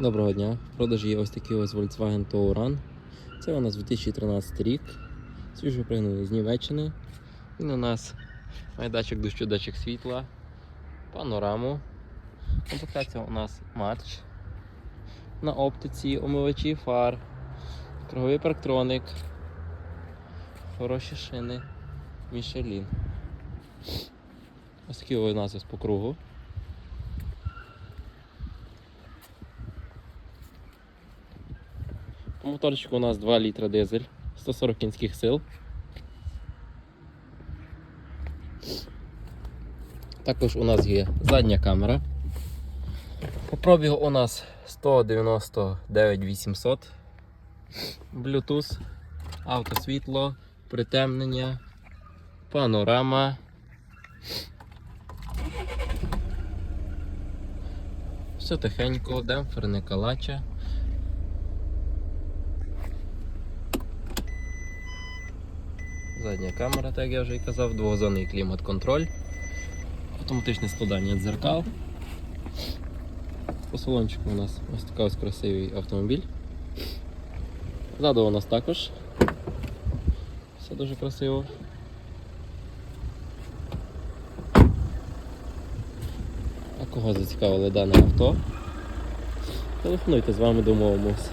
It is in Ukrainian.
Доброго дня. В продажі є ось такий ось Volkswagen Touran. Це у нас 2013 рік. Свіжо пригнаний з Німеччини. Він у нас має датчик дощу, датчик світла, панораму. Комплектація у нас матч. На оптиці, омивачі фар, круговий парктроник, хороші шини, Мішелін. Ось такий у нас ось по кругу. По моторчику у нас 2 літра дизель, 140 кінських сил. Також у нас є задня камера. По пробігу у нас 199 800. Bluetooth, автосвітло, притемнення, панорама. Все тихенько, демпфер не калача. Задня камера, так як я вже і казав, двохзонний клімат-контроль, автоматичне складання дзеркал. По салончику у нас ось такий ось красивий автомобіль. Ззаду у нас також все дуже красиво. А кого зацікавило дане авто? Телефонуйте, з вами домовимося.